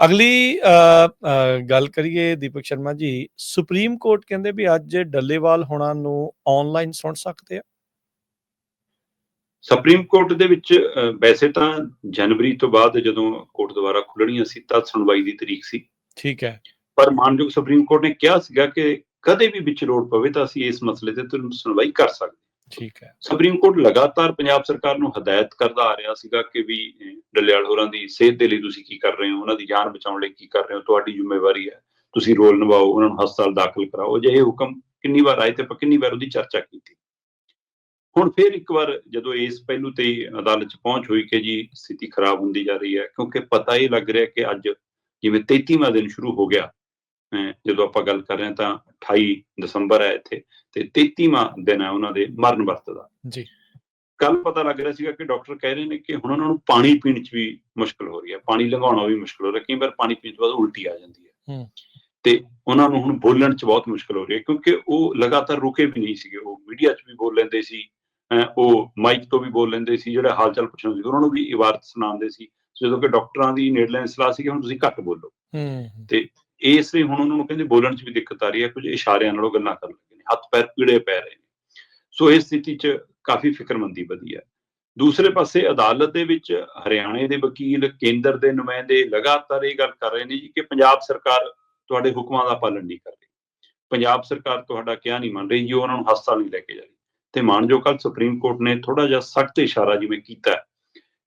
ਅਗਲੀ ਗੱਲ ਕਰੀਏ ਦੀਪਕ ਸ਼ਰਮਾ ਜੀ ਸੁਪਰੀਮ ਕੋਰਟ ਕਹਿੰਦੇ ਵੀ ਅੱਜ ਡੱਲੇਵਾਲ ਹੋਣਾ ਨੂੰ ਆਨਲਾਈਨ ਸੁਣ ਸਕਦੇ ਆ? ਸੁਪਰੀਮ ਕੋਰਟ ਦੇ ਵਿੱਚ ਵੈਸੇ ਤਾਂ ਜਨਵਰੀ ਤੋਂ ਬਾਅਦ ਜਦੋਂ ਕੋਰਟ ਦੁਬਾਰਾ ਖੁੱਲਣੀਆਂ ਸੀ ਤਾਂ ਸੁਣਵਾਈ ਦੀ ਤਰੀਕ ਸੀ। ਠੀਕ ਹੈ। ਪਰ ਮਾਨਯੋਗ ਸੁਪਰੀਮ ਕੋਰਟ ਨੇ ਕਿਹਾ ਸੀਗਾ ਕਿ ਕਦੇ ਵੀ ਵਿੱਚ ਲੋੜ ਪਵੇ ਤਾਂ ਅਸੀਂ ਇਸ ਮਸਲੇ ਤੇ ਤੁਰੰਤ ਸੁਣਵਾਈ ਕਰ ਸਕਦੇ। ਠੀਕ ਹੈ। ਸੁਪਰੀਮ ਕੋਰਟ ਲਗਾਤਾਰ ਪੰਜਾਬ ਸਰਕਾਰ ਨੂੰ ਹਦਾਇਤ ਕਰਦਾ ਆ ਰਿਹਾ ਸੀਗਾ ਕਿ ਵੀ ਡੱਲੇਵਾਲ ਹੋਰਾਂ ਦੀ ਸਿਹਤ ਦੇ ਲਈ ਤੁਸੀਂ ਕੀ ਕਰ ਰਹੇ ਹੋ, ਉਹਨਾਂ ਦੀ ਜਾਨ ਬਚਾਉਣ ਲਈ ਕੀ ਕਰ ਰਹੇ ਹੋ, ਤੁਹਾਡੀ ਜ਼ਿੰਮੇਵਾਰੀ ਹੈ। ਤੁਸੀਂ ਰੋਲ ਨਿਭਾਓ, ਉਹਨਾਂ ਨੂੰ ਹਸਪਤਾਲ ਦਾਖਲ ਕਰਾਓ। ਅਜਿਹੇ ਹੁਕਮ ਕਿੰਨੀ ਵਾਰ ਆਏ ਤੇ ਆਪਾਂ ਕਿੰਨੀ ਵਾਰ ਉਹਦੀ ਚਰਚਾ ਕੀਤੀ। ਹੁਣ ਫਿਰ ਇੱਕ ਵਾਰ ਜਦੋਂ ਇਸ ਪਹਿਲੂ ਤੇ ਅਦਾਲਤ 'ਚ ਪਹੁੰਚ ਹੋਈ ਕਿ ਜੀ ਸਥਿਤੀ ਖਰਾਬ ਹੁੰਦੀ ਜਾ ਰਹੀ ਹੈ, ਕਿਉਂਕਿ ਪਤਾ ਇਹ ਲੱਗ ਰਿਹਾ ਕਿ ਅੱਜ ਜਿਵੇਂ 33ਵਾਂ ਦਿਨ ਸ਼ੁਰੂ ਹੋ ਗਿਆ ਜਦੋਂ ਆਪਾਂ ਗੱਲ ਕਰ ਰਹੇ ਹਾਂ ਤਾਂ 28 ਦਸੰਬਰ ਹੈ ਇੱਥੇ ਤੇ 33ਵਾਂ ਦਿਨ ਹੈ ਉਹਨਾਂ ਦੇ ਮਰਨ ਵਰਤ ਦਾ। ਜੀ। ਕੱਲ ਪਤਾ ਲੱਗ ਰਿਹਾ ਸੀਗਾ ਕਿ ਡਾਕਟਰ ਕਹਿ ਰਹੇ ਨੇ ਕਿ ਹੁਣ ਉਹਨਾਂ ਨੂੰ ਪਾਣੀ ਪੀਣ 'ਚ ਵੀ ਮੁਸ਼ਕਲ ਹੋ ਰਹੀ ਹੈ ਪਾਣੀ ਲੰਘਾਉਣਾ ਵੀ ਮੁਸ਼ਕਲ ਹੋ ਰਿਹਾ ਕਈ ਵਾਰ ਪਾਣੀ ਪੀਣ ਤੋਂ ਬਾਅਦ ਉਲਟੀ ਆ ਜਾਂਦੀ ਹੈ। ਹੂੰ। ਤੇ ਉਹਨਾਂ ਨੂੰ ਹੁਣ ਬੋਲਣ 'ਚ ਬਹੁਤ ਮੁਸ਼ਕਲ ਹੋ ਰਹੀ ਹੈ ਕਿਉਂਕਿ ਉਹ ਲਗਾਤਾਰ ਰੁਕੇ ਵੀ ਨਹੀਂ ਸੀਗੇ ਉਹ ਮੀਡੀਆ 'ਚ ਵੀ ਬੋਲ ਲੈਂਦੇ ਸੀ ਉਹ ਮਾਈਕ ਤੋਂ ਵੀ ਬੋਲ ਲੈਂਦੇ ਸੀ ਜਿਹੜਾ ਹਾਲ ਚਾਲ ਪੁੱਛਣ ਸੀ ਉਹਨਾਂ ਨੂੰ ਵੀ ਇਬਾਰਤ ਸੁਣਾਉਂਦੇ ਸੀ। ਜਦੋਂ ਕਿ ਡਾਕਟਰਾਂ ਦੀ ਨੇੜਲੇ ਸਲਾਹ ਸੀ ਕਿ ਹੁਣ ਤੁਸੀਂ ਘੱਟ ਬੋਲੋ। ਹੂੰ। ਤੇ ਇਸ ਲਈ ਹੁਣ ਉਹਨਾਂ ਨੂੰ ਕਹਿੰਦੇ ਬੋਲਣ 'ਚ ਵੀ ਦਿੱਕਤ ਆ ਰਹੀ ਹੈ, ਕੁਝ ਇਸ਼ਾਰਿਆਂ ਨਾਲੋਂ ਗੱਲਾਂ ਕਰਨ ਲੱਗੇ ਨੇ, ਹੱਥ ਪੈਰ ਪੀੜੇ ਪੈ ਰਹੇ ਨੇ। ਸੋ ਇਸ ਸਥਿਤੀ 'ਚ ਕਾਫੀ ਫਿਕਰਮੰਦੀ ਵਧੀ ਹੈ। ਦੂਸਰੇ ਪਾਸੇ ਅਦਾਲਤ ਦੇ ਵਿੱਚ ਹਰਿਆਣੇ ਦੇ ਵਕੀਲ, ਕੇਂਦਰ ਦੇ ਨੁਮਾਇੰਦੇ ਲਗਾਤਾਰ ਇਹ ਗੱਲ ਕਰ ਰਹੇ ਨੇ ਜੀ ਕਿ ਪੰਜਾਬ ਸਰਕਾਰ ਤੁਹਾਡੇ ਹੁਕਮਾਂ ਦਾ ਪਾਲਣ ਨਹੀਂ ਕਰ ਰਹੀ। ਪੰਜਾਬ ਸਰਕਾਰ ਤੁਹਾਡਾ ਕਿਹਾ ਨਹੀਂ ਮੰਨ ਰਹੀ ਜੀ, ਉਹ ਉਹਨਾਂ ਨੂੰ ਹਸਪਤਾਲ ਨਹੀਂ ਲੈ ਕੇ ਜਾ ਰਹੀ। ਤੇ ਮਾਨਜੋ ਕੱਲ ਸੁਪਰੀਮ ਕੋਰਟ ਨੇ ਥੋੜਾ ਜਿਹਾ ਸਖਤ ਇਸ਼ਾਰਾ ਜਿਵੇਂ ਕੀਤਾ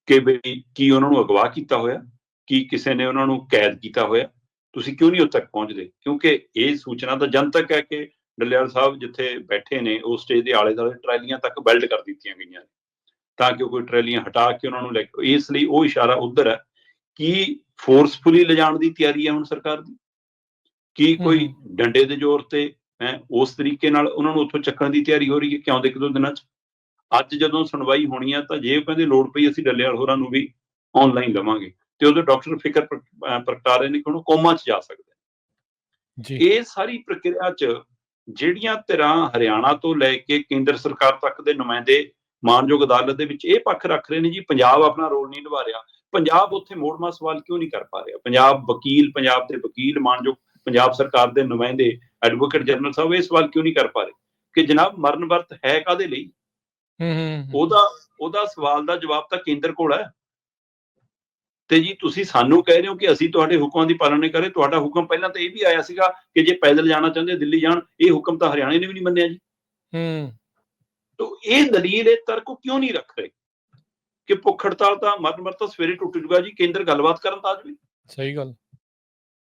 ਕਿ ਬਈ ਕੀ ਉਹਨਾਂ ਨੂੰ ਅਗਵਾ ਕੀਤਾ ਹੋਇਆ, ਕੀ ਕਿਸੇ ਨੇ ਉਹਨਾਂ ਨੂੰ ਕੈਦ ਕੀਤਾ ਹੋਇਆ ਤੁਸੀਂ ਕਿਉਂ ਨਹੀਂ ਉੱਥੇ ਤੱਕ ਪਹੁੰਚਦੇ? ਕਿਉਂਕਿ ਇਹ ਸੂਚਨਾ ਤਾਂ ਜਨਤਕ ਹੈ ਕਿ ਡੱਲੇਵਾਲ ਸਾਹਿਬ ਜਿੱਥੇ ਬੈਠੇ ਨੇ ਉਸ ਸਟੇਜ ਦੇ ਆਲੇ ਦੁਆਲੇ ਟਰਾਲੀਆਂ ਤੱਕ ਬਿਲਡ ਕਰ ਦਿੱਤੀਆਂ ਗਈਆਂ ਨੇ। ਤਾਂ ਕਿ ਕੋਈ ਟਰਾਲੀਆਂ ਹਟਾ ਕੇ ਉਹਨਾਂ ਨੂੰ ਲੈ ਕੇ ਇਸ ਲਈ ਉਹ ਇਸ਼ਾਰਾ ਉਧਰ ਹੈ ਕਿ ਫੋਰਸਫੁਲੀ ਲਿਜਾਣ ਦੀ ਤਿਆਰੀ ਹੈ ਹੁਣ ਸਰਕਾਰ ਦੀ। ਕੀ ਕੋਈ। ਡੰਡੇ ਦੇ ਜ਼ੋਰ ਤੇ ਹੈ ਉਸ ਤਰੀਕੇ ਨਾਲ ਉਹਨਾਂ ਨੂੰ ਉੱਥੋਂ ਚੱਕਣ ਦੀ ਤਿਆਰੀ ਹੋ ਰਹੀ ਹੈ ਕਿਉਂ ਦੇ ਇੱਕ ਦੋ ਦਿਨਾਂ 'ਚ? ਅੱਜ ਜਦੋਂ ਸੁਣਵਾਈ ਹੋਣੀ ਆ ਤਾਂ ਜੇ ਕਹਿੰਦੇ ਲੋੜ ਪਈ ਅਸੀਂ ਡੱਲੇਵਾਲ ਹੋਰਾਂ ਨੂੰ ਵੀ ਆਨਲਾਈਨ ਲਵਾਂਗੇ ਤੇ ਉਦੋਂ ਡਾਕਟਰ ਫਿਕਰ ਪ੍ਰਗਟਾ ਰਹੇ ਨੇ ਕਿ ਉਹਨੂੰ ਕੋਮਾ 'ਚ ਜਾ ਸਕਦਾ। ਜੀ। ਇਹ ਸਾਰੀ ਪ੍ਰਕਿਰਿਆ 'ਚ ਜਿਹੜੀਆਂ ਧਿਰਾਂ ਹਰਿਆਣਾ ਤੋਂ ਲੈ ਕੇ ਕੇਂਦਰ ਸਰਕਾਰ ਤੱਕ ਦੇ ਨੁਮਾਇੰਦੇ ਮਾਨਯੋਗ ਅਦਾਲਤ ਦੇ ਵਿੱਚ ਇਹ ਪੱਖ ਰੱਖ ਰਹੇ ਨੇ ਜੀ ਪੰਜਾਬ ਆਪਣਾ ਰੋਲ ਨਹੀਂ ਨਿਭਾ ਰਿਹਾ। ਪੰਜਾਬ ਉੱਥੇ ਮੋੜਮਾ ਸਵਾਲ ਕਿਉਂ ਨਹੀਂ ਕਰ ਪਾ ਰਿਹਾ? ਪੰਜਾਬ ਵਕੀਲ ਪੰਜਾਬ ਦੇ ਵਕੀਲ ਮਾਨਯੋਗ ਪੰਜਾਬ ਸਰਕਾਰ ਦੇ ਨੁਮਾਇੰਦੇ ਐਡਵੋਕੇਟ ਜਨਰਲ ਸਾਹਿਬ ਇਹ ਸਵਾਲ ਕਿਉਂ ਨਹੀਂ ਕਰ ਪਾ ਰਹੇ? ਕਿ ਜਨਾਬ ਮਰਨ ਵਰਤ ਹੈ ਕਾਦੇ ਲਈ? ਹੂੰ ਹੂੰ। ਉਹਦਾ ਉਹਦਾ ਸਵਾਲ ਦਾ ਜਵਾਬ ਤਾਂ ਕੇਂਦਰ ਕੋਲ ਹੈ। ਤੇ ਜੀ ਤੁਸੀਂ ਸਾਨੂੰ ਕਹਿ ਰਹੇ ਹੋ ਕਿ ਅਸੀਂ ਤੁਹਾਡੇ ਹੁਕਮਾਂ ਦੀ ਪਾਲਣਾ ਨਹੀਂ ਕਰ ਤੁਹਾਡਾ ਹੁਕਮ ਪਹਿਲਾਂ ਤਾਂ ਇਹ ਵੀ ਆਇਆ ਸੀਗਾ ਕਿ ਜੇ ਪੈਦਲ ਜਾਣਾ ਚਾਹੁੰਦੇ ਦਿੱਲੀ ਜਾਣ ਇਹ ਹੁਕਮ ਤਾਂ ਹਰਿਆਣੇ ਨੇ ਵੀ ਨਹੀਂ ਮੰਨਿਆ ਜੀ। ਹੂੰ। ਤਾਂ ਇਹ ਦਲੀਲ ਇਹ ਤਰਕ ਕਿਉਂ ਨਹੀਂ ਰੱਖ ਰਹੇ? ਕਿ ਭੁੱਖ ਹੜਤਾਲ ਤਾਂ ਮਰਨ ਵਰਤ ਤਾਂ ਸਵੇਰੇ ਟੁੱਟ ਜੂਗਾ ਜੀ ਕੇਂਦਰ ਗੱਲਬਾਤ ਕਰਨ ਤਾਂ ਆ ਜਾਵੇ। ਸਹੀ ਗੱਲ।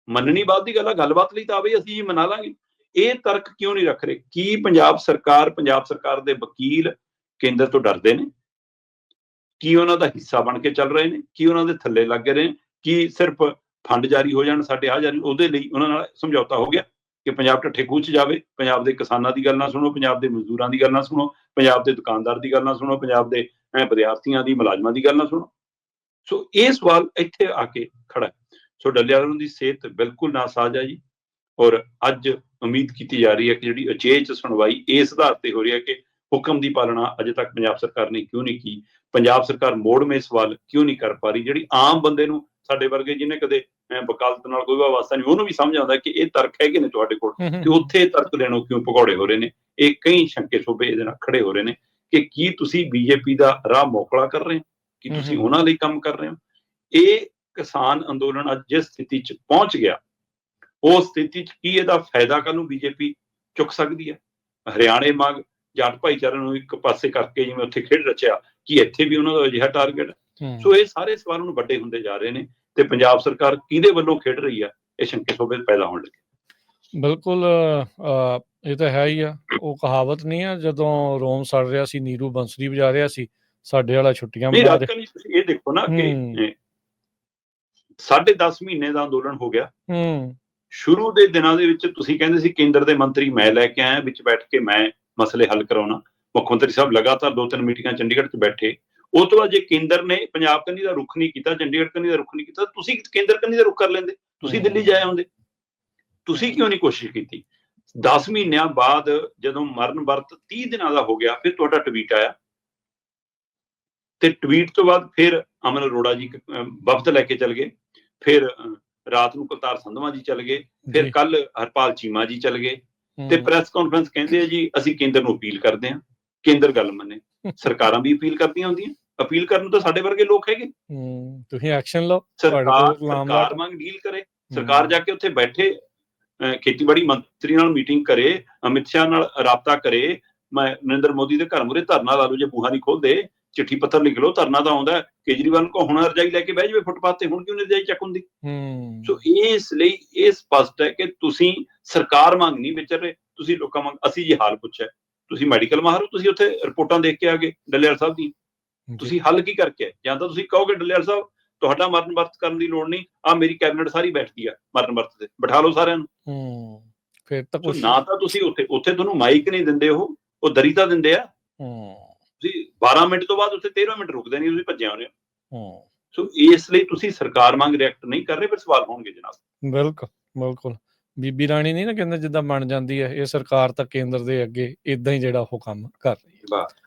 ਮੰਨਣੀ ਬਾਤ ਦੀ ਗੱਲ ਆ ਗੱਲਬਾਤ ਲਈ ਤਾਂ ਆਵੇ ਅਸੀਂ ਜੀ ਮਨਾ ਲਾਂਗੇ। ਇਹ ਤਰਕ ਕਿਉਂ ਨਹੀਂ ਰੱਖ ਰਹੇ? ਕੀ ਪੰਜਾਬ ਸਰਕਾਰ ਪੰਜਾਬ ਸਰਕਾਰ ਦੇ ਵਕੀਲ ਕੇਂਦਰ ਤੋਂ ਡਰਦੇ ਨੇ? ਕੀ ਉਹਨਾਂ ਦਾ ਹਿੱਸਾ ਬਣ ਕੇ ਚੱਲ ਰਹੇ ਨੇ, ਕੀ ਉਹਨਾਂ ਦੇ ਥੱਲੇ ਲੱਗ ਰਹੇ ਨੇ, ਕੀ ਸਿਰਫ ਫੰਡ ਜਾਰੀ ਹੋ ਜਾਣ, ਸਾਡੇ ਆ ਜਾਰੀ, ਉਹਦੇ ਲਈ ਉਹਨਾਂ ਨਾਲ ਸਮਝੌਤਾ ਹੋ ਗਿਆ ਕਿ ਪੰਜਾਬ ਢੱਠੇ ਖੂਹ 'ਚ ਜਾਵੇ, ਪੰਜਾਬ ਦੇ ਕਿਸਾਨਾਂ ਦੀ ਗੱਲ ਨਾ ਸੁਣੋ, ਪੰਜਾਬ ਦੇ ਮਜ਼ਦੂਰਾਂ ਦੀ ਗੱਲ ਨਾ ਸੁਣੋ, ਪੰਜਾਬ ਦੇ ਦੁਕਾਨਦਾਰ ਦੀ ਗੱਲ ਨਾ ਸੁਣੋ, ਪੰਜਾਬ ਦੇ ਵਿਦਿਆਰਥੀਆਂ ਦੀ, ਮੁਲਾਜ਼ਮਾਂ ਦੀ ਗੱਲ ਨਾ ਸੁਣੋ। ਸੋ ਇਹ ਸਵਾਲ ਇੱਥੇ ਆ ਕੇ ਖੜਾ ਹੈ। ਸੋ ਡੱਲੇਵਾਲ ਦੀ ਸਿਹਤ ਬਿਲਕੁਲ ਨਾਸਾਜ਼ ਹੈ ਜੀ। ਔਰ ਅੱਜ ਉਮੀਦ ਕੀਤੀ ਜਾ ਰਹੀ ਹੈ ਕਿ ਜਿਹੜੀ ਅਚੇਚ ਸੁਣਵਾਈ ਇਸ ਆਧਾਰ ਤੇ ਹੋ ਰਹੀ ਹੈ ਕਿ ਹੁਕਮ ਦੀ ਪਾਲਣਾ ਅਜੇ ਤੱਕ ਪੰਜਾਬ ਸਰਕਾਰ ਨੇ ਕਿਉਂ ਨਹੀਂ ਕੀ? ਪੰਜਾਬ ਸਰਕਾਰ ਮੋੜਵੇਂ ਸਵਾਲ ਕਿਉਂ ਨਹੀਂ ਕਰ ਪਾ ਰਹੀ? ਜਿਹੜੀ ਆਮ ਬੰਦੇ ਨੂੰ ਸਾਡੇ ਵਰਗੇ ਜਿਹਨੇ ਕਦੇ ਵਕਾਲਤ ਨਾਲ ਕੋਈ ਵਾਸਤਾ ਨਹੀਂ ਉਹਨੂੰ ਵੀ ਸਮਝ ਆਉਂਦਾ ਕਿ ਇਹ ਤਰਕ ਹੈਗੇ ਨੇ ਤੁਹਾਡੇ ਕੋਲ ਹੂੰ, ਹੂੰ, ਤੇ ਉੱਥੇ ਤਰਕ ਦੇਣੋਂ ਕਿਉਂ ਭਗੌੜੇ ਹੋ ਰਹੇ ਨੇ? ਇਹ ਕਈ ਸ਼ੰਕੇ ਸ਼ੋਭੇ ਇਹਦੇ ਨਾਲ ਖੜੇ ਹੋ ਰਹੇ ਨੇ ਕਿ ਕੀ ਤੁਸੀਂ ਬੀਜੇਪੀ ਦਾ ਰਾਹ ਮੋਕਲਾ ਕਰ ਰਹੇ ਹੋ? ਕਿ ਤੁਸੀਂ। ਉਹਨਾਂ ਲਈ ਕੰਮ ਕਰ ਰਹੇ ਹੋ? ਇਹ ਕਿਸਾਨ ਅੰਦੋਲਨ ਅੱਜ ਜਿਸ ਸਥਿਤੀ 'ਚ ਪਹੁੰਚ ਗਿਆ ਉਸ ਸਥਿਤੀ 'ਚ ਕੀ ਇਹਦਾ ਫਾਇਦਾ ਕੱਲ ਨੂੰ ਬੀਜੇਪੀ ਚੁੱਕ ਸਕਦੀ ਹੈ? ਹਰਿਆਣੇ ਮੰਗ ਜੱਟ ਭਾਈਚਾਰੇ ਨੂੰ ਇੱਕ ਪਾਸੇ ਕਰਕੇ ਜਿਵੇਂ ਉੱਥੇ ਖੇਡ ਰਚਿਆ ਕਿ ਇੱਥੇ ਵੀ ਉਹਨਾਂ ਦਾ ਅਜਿਹਾ ਟਾਰਗੇਟ। ਸੋ ਇਹ ਸਾਰੇ ਸਵਾਲ ਨੂੰ ਵੱਡੇ ਹੁੰਦੇ ਜਾ ਰਹੇ ਨੇ ਤੇ ਪੰਜਾਬ ਸਰਕਾਰ ਕਿਹਦੇ ਵੱਲੋਂ ਖੇਡ ਰਹੀ ਆ ਇਹ ਸ਼ੰਕੇ ਸ਼ੋਭੇ ਪੈਦਾ ਹੋਣ ਲੱਗੇ। ਬਿਲਕੁਲ ਇਹ ਤਾਂ ਹੈ ਹੀ ਆ। ਉਹ ਕਹਾਵਤ ਨਹੀਂ ਆ ਜਦੋਂ ਰੋਮ ਸੜ ਰਿਹਾ ਸੀ ਨੀਰੂ ਬੰਸਰੀ ਵਜਾ ਰਿਹਾ ਸੀ ਸਾਡੇ ਵਾਲਾ ਛੁੱਟੀਆਂ ਮਨਾ ਰਿਹਾ ਤੁਸੀਂ ਇਹ ਦੇਖੋ ਨਾ ਕਿ ਸਾਢੇ 10 ਮਹੀਨੇ ਦਾ ਅੰਦੋਲਨ ਹੋ ਗਿਆ। ਹੂੰ। ਸ਼ੁਰੂ ਦੇ ਦਿਨਾਂ ਦੇ ਵਿੱਚ ਤੁਸੀਂ ਕਹਿੰਦੇ ਸੀ ਕੇਂਦਰ ਦੇ ਮੰਤਰੀ ਮੈਂ ਲੈ ਕੇ ਆਇਆ ਵਿੱਚ ਬੈਠ ਕੇ ਮੈਂ ਮਸਲੇ ਹੱਲ ਕਰਾਉਣਾ। ਮੁੱਖ ਮੰਤਰੀ ਸਾਹਿਬ ਲਗਾਤਾਰ ਦੋ ਤਿੰਨ ਮੀਟਿੰਗਾਂ ਚੰਡੀਗੜ੍ਹ 'ਚ ਬੈਠੇ। ਉਹ ਤੋਂ ਬਾਅਦ ਜੇ ਕੇਂਦਰ ਨੇ ਪੰਜਾਬ ਕੰਨੀ ਦਾ ਰੁਖ ਨਹੀਂ ਕੀਤਾ ਚੰਡੀਗੜ੍ਹ ਕੰਨੀ ਦਾ ਰੁਖ ਨਹੀਂ ਕੀਤਾ ਤੁਸੀਂ ਕੇਂਦਰ ਕੰਨੀ ਦਾ ਰੁਖ ਕਰ ਲੈਂਦੇ। ਤੁਸੀਂ। ਦਿੱਲੀ ਜਾਏ ਹੁੰਦੇ ਤੁਸੀਂ ਕਿਉਂ ਨਹੀਂ ਕੋਸ਼ਿਸ਼ ਕੀਤੀ? 10 ਮਹੀਨਿਆਂ ਬਾਅਦ ਜਦੋਂ ਮਰਨ ਵਰਤ 30 ਦਿਨਾਂ ਦਾ ਹੋ ਗਿਆ ਫਿਰ ਤੁਹਾਡਾ ਟਵੀਟ ਆਇਆ। ਤੇ ਟਵੀਟ ਤੋਂ ਬਾਅਦ ਫਿਰ ਅਮਨ ਅਰੋੜਾ ਜੀ ਵਫਦ ਲੈ ਕੇ ਚਲ ਗਏ। ਫਿਰ ਰਾਤ ਨੂੰ ਕੁਲਤਾਰ ਸੰਧਵਾ ਜੀ ਚੱਲ ਗਏ। ਫਿਰ ਕੱਲ ਹਰਪਾਲ ਚੀਮਾ ਜੀ ਚੱਲ ਗਏ। ਤੇ ਪ੍ਰੈਸ ਕਾਨਫਰੰਸ ਕਹਿੰਦੇ ਆ ਜੀ ਅਸੀਂ ਕੇਂਦਰ ਨੂੰ ਅਪੀਲ ਕਰਦੇ ਹਾਂ ਕੇਂਦਰ ਗੱਲ ਮੰਨੇ। ਸਰਕਾਰਾਂ ਵੀ ਅਪੀਲ ਕਰਦੀਆਂ ਹੁੰਦੀਆਂ ਅਪੀਲ ਕਰਨ ਨੂੰ ਤਾਂ ਸਾਡੇ ਵਰਗੇ ਲੋਕ ਹੈਗੇ। ਹੂੰ, ਤੁਸੀਂ ਐਕਸ਼ਨ ਲਓ ਸਰਕਾਰ। ਵਾਂਗ ਡੀਲ ਕਰੇ। ਸਰਕਾਰ ਜਾ ਕੇ ਉੱਥੇ ਬੈਠੇ ਖੇਤੀਬਾੜੀ ਮੰਤਰੀ ਨਾਲ ਮੀਟਿੰਗ ਕਰੇ ਅਮਿਤ ਸ਼ਾਹ ਨਾਲ ਰਾਬਤਾ ਕਰੇ ਮੈਂ ਨਰਿੰਦਰ ਮੋਦੀ ਦੇ ਘਰ ਮੂਹਰੇ ਧਰਨਾ ਲਾ ਲਓ ਜੇ ਬੂਹਾ ਨਹੀਂ ਖੋਲਦੇ ਚਿੱਠੀ ਪੱਤਰ ਲਿਖ ਲਓ ਧਰਨਾ ਤਾਂ ਆਉਂਦਾ। ਕੇਜਰੀਵਾਲ ਕੋ ਹੁਣ ਰਜਾਈ ਲੈ ਕੇ ਬਹਿ ਜਾਵੇ ਫੁੱਟਪਾਥ ਤੇ ਹੁਣ ਕਿਉਂ ਨਹੀਂ ਰਜਾਈ ਚੱਕ ਹੁੰਦੀ? ਹੂੰ। ਸੋ ਇਸ ਲਈ ਇਹ ਸਪਸ਼ਟ ਹੈ ਕਿ ਤੁਸੀਂ ਸਰਕਾਰ ਮੰਗ ਨਹੀਂ ਵਿਚਰ ਰਹੇ ਤੁਸੀਂ ਲੋਕਾਂ ਮੰਗ ਅਸੀਂ ਜੀ ਹਾਲ ਪੁੱਛਿਆ ਤੁਸੀਂ ਮੈਡੀਕਲ ਮਾਹਰ ਹੋ ਤੁਸੀਂ ਉੱਥੇ ਰਿਪੋਰਟਾਂ ਦੇਖ ਕੇ ਆ ਗਏ ਡੱਲੇਵਾਲ ਸਾਹਿਬ ਦੀ। ਤੁਸੀਂ ਹੱਲ ਕੀ ਕਰਕੇ ਆਏ? ਜਾਂ ਤਾਂ ਤੁਸੀਂ ਕਹੋਗੇ ਡੱਲੇਵਾਲ ਸਾਹਿਬ ਤੁਹਾਡਾ ਮਰਨ ਵਰਤ ਕਰਨ ਦੀ ਲੋੜ ਨਹੀਂ ਆ ਮੇਰੀ ਕੈਬਨਿਟ ਸਾਰੀ ਬੈਠਦੀ ਆ ਮਰਨ ਵਰਤ ਤੇ ਬਿਠਾ ਲਓ ਸਾਰਿਆਂ ਨੂੰ। ਹੂੰ ਫਿਰ ਤਾਂ ਕੁਝ ਨਾ ਤਾਂ ਤੁਸੀਂ ਉੱਥੇ ਉੱਥੇ ਤੁਹਾਨੂੰ ਮਾਈਕ ਨਹੀਂ ਦਿੰਦੇ ਉਹ ਉਹ ਦਰੀ ਤਾਂ ਦਿੰਦੇ ਆ। ਹੂੰ। ਤੁਸੀਂ 12 ਮਿੰਟ ਤੋਂ ਬਾਅਦ ਉੱਥੇ 13 ਮਿੰਟ ਰੁਕਦੇ ਨਹੀਂ ਤੁਸੀਂ ਭੱਜੇ ਆਉਂਦੇ ਹੋ। ਹੂੰ ਸੋ ਇਸ ਲਈ ਤੁਸੀਂ ਸਰਕਾਰ ਮੰਗ ਰਿਐਕਟ ਨਹੀਂ ਕਰ ਰਹੇ ਫਿਰ ਸਵਾਲ ਹੋਣਗੇ ਜਨਾਬ। ਬਿਲਕੁਲ ਬਿਲਕੁਲ। ਬੀਬੀ ਰਾਣੀ ਨਹੀਂ ਨਾ ਕਹਿੰਦੇ ਜਿੱਦਾਂ ਬਣ ਜਾਂਦੀ ਹੈ ਇਹ ਸਰਕਾਰ ਤਾਂ ਕੇਂਦਰ ਦੇ ਅੱਗੇ ਇਦਾਂ ਹੀ ਜਿਹੜਾ ਉਹ ਕੰਮ ਕਰ ਰਹੀ ਹੈ। ਵਾਹ।